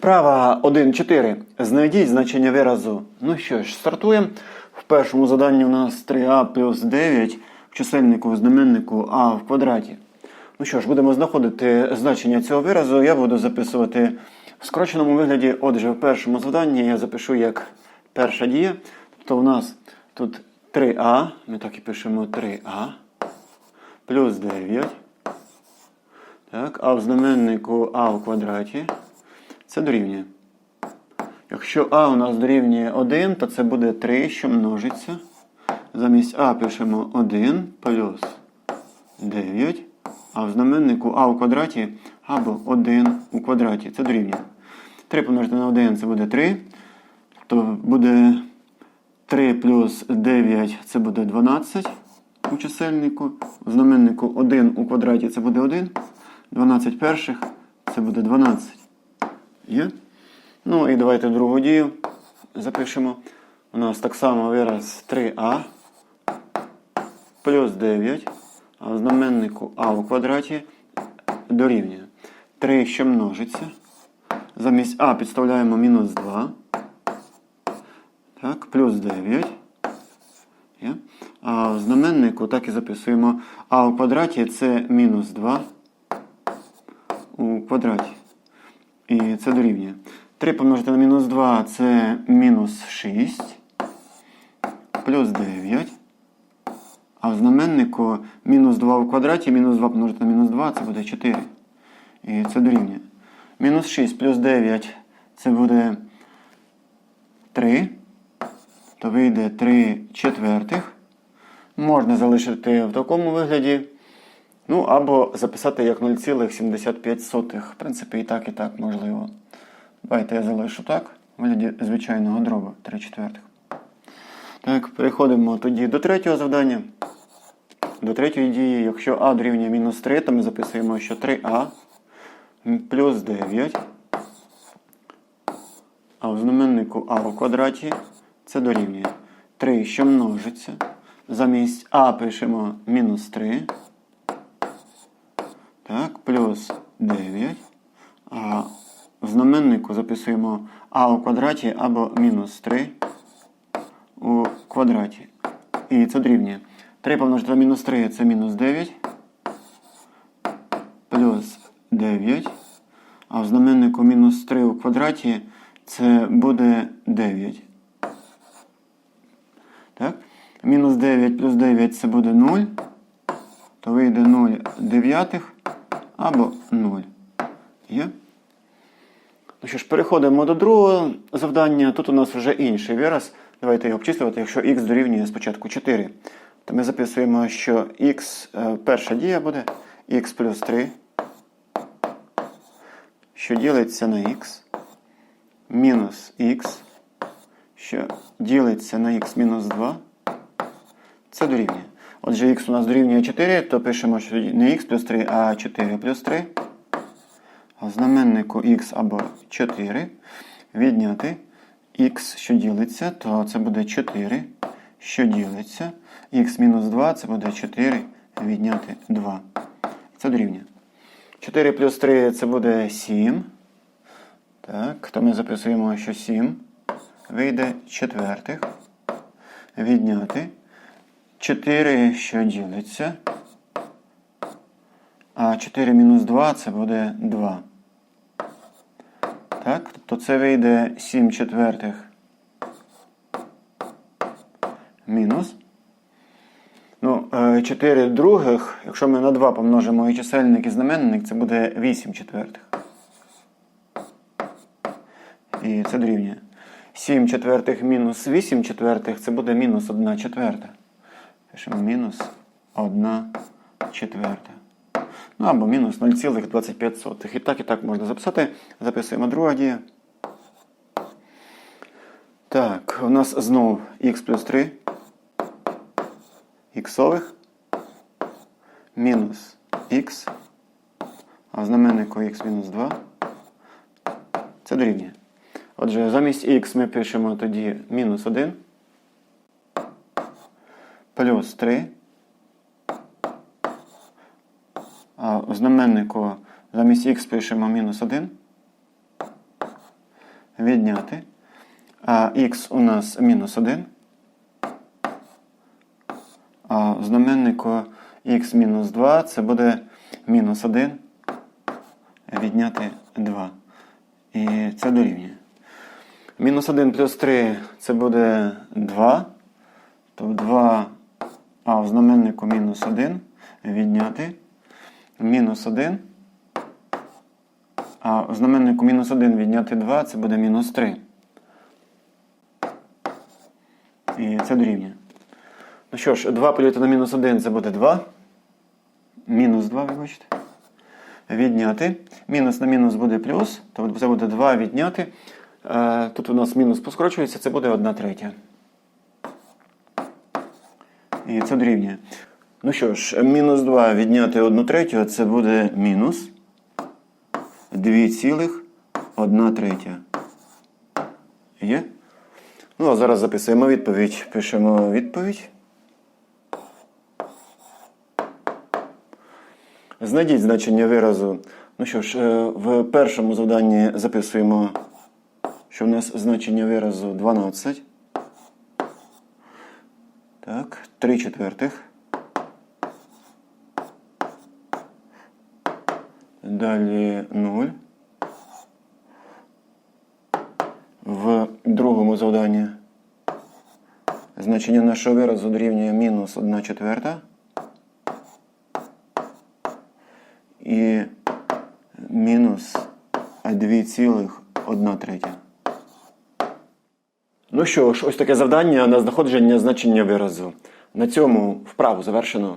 Вправа 1.4. Знайдіть значення виразу. Ну що ж, стартуємо. В першому заданні у нас 3а плюс 9 в чисельнику, в знаменнику а в квадраті. Ну що ж, будемо знаходити значення цього виразу. Я буду записувати в скороченому вигляді. Отже, в першому заданні я запишу як перша дія. Тобто у нас тут 3а, ми так і пишемо 3а, плюс 9. Так, а в знаменнику а в квадраті це дорівнює. Якщо а у нас дорівнює 1, то це буде 3, що множиться. Замість а пишемо 1 плюс 9. А в знаменнику а у квадраті або 1 у квадраті. Це дорівнює. 3 помножити на 1 це буде 3. То буде 3 плюс 9 це буде 12 у чисельнику. В знаменнику 1 у квадраті це буде 1. 12 перших це буде 12. Є? Ну і давайте другу дію запишемо. У нас так само вираз 3а плюс 9. А в знаменнику а у квадраті дорівнює. 3, що множиться. Замість а підставляємо мінус 2. Так, плюс 9. Є? А в знаменнику так і записуємо. А у квадраті це мінус 2 у квадраті. І це дорівнює. 3 помножити на мінус 2 це мінус 6. Плюс 9. А в знаменнику мінус 2 у квадраті, мінус 2 помножити на мінус 2 це буде 4. І це дорівнює. Мінус 6 плюс 9 це буде 3. То вийде 3 четвертих. Можна залишити в такому вигляді. Ну, або записати як 0,75. В принципі, і так, і так можливо. Давайте я залишу так. В вигляді звичайного дроба 3 четвертих. Так, переходимо тоді до третього завдання. До третьої дії, якщо а дорівнює мінус 3, то ми записуємо, що 3а плюс 9. А в знаменнику а у квадраті це дорівнює 3, що множиться. Замість а пишемо мінус 3. Так, плюс 9. А в знаменнику записуємо а у квадраті або мінус 3 у квадраті. І це дорівнює. 3 помножити на мінус 3 це мінус 9. Плюс 9. А в знаменнику мінус 3 у квадраті це буде 9. Так? Мінус 9 плюс 9 це буде 0. То вийде 0 дев'ятих або 0. Є? Ну що ж, переходимо до другого завдання. Тут у нас вже інший вираз. Давайте його обчислювати, якщо х дорівнює спочатку 4. То ми записуємо, що х, е, перша дія буде х плюс 3, що ділиться на х, мінус х, що ділиться на х мінус 2. Це дорівнює. Отже, х у нас дорівнює 4, то пишемо, що не х плюс 3, а 4 плюс 3. В знаменнику х або 4 відняти х, що ділиться, то це буде 4, що ділиться. х мінус 2 це буде 4 відняти 2. Це дорівнює. 4 плюс 3 це буде 7. Так, то ми записуємо, що 7 вийде четвертих. Відняти. 4, що ділиться. А 4 мінус 2 це буде 2. Так, тобто це вийде 7 четвертих мінус. Ну, 4 других, якщо ми на 2 помножимо і чисельник і знаменник, це буде 8 четвертих. І це дорівнює. 7 четвертих мінус 8 четвертих це буде мінус 1 четверта. Пишемо мінус 1 четверта. Ну або мінус 0,25. І так, і так можна записати. Записуємо друга дія. Так, у нас знову х плюс 3. Іксових. Мінус х. А в знаменнику х мінус 2. Це дорівнює. Отже, замість х ми пишемо тоді мінус 1. Плюс 3. А в знаменнику замість х пишемо мінус 1. відняти. А х у нас мінус 1. А в знаменнику х мінус 2 це буде мінус 1 відняти 2. І це дорівнює. Мінус 1 плюс 3 це буде 2. То 2, а в знаменнику мінус 1 відняти. Мінус 1. А в знаменнику мінус 1 відняти 2 це буде мінус 3. І це дорівнює. Ну що ж, 2 поділити на мінус 1 це буде 2. Мінус 2, вибачте. Відняти. Мінус на мінус буде плюс, тобто це буде 2 відняти. Е, Тут у нас мінус поскорочується, це буде 1 третя. І це дорівнює. Ну що ж, мінус 2 відняти 1 третю, це буде мінус 2,1 третя. Є? Ну, а зараз записуємо відповідь. Пишемо відповідь. Знайдіть значення виразу. Ну що ж, е, в першому завданні записуємо, що в нас значення виразу 12. Так, 3 четвертих. Далі 0. В другому завданні значення нашого виразу дорівнює мінус 1 четверта. І мінус 2,1 третя. Ну що ж, ось таке завдання на знаходження значення виразу. На цьому вправу завершено.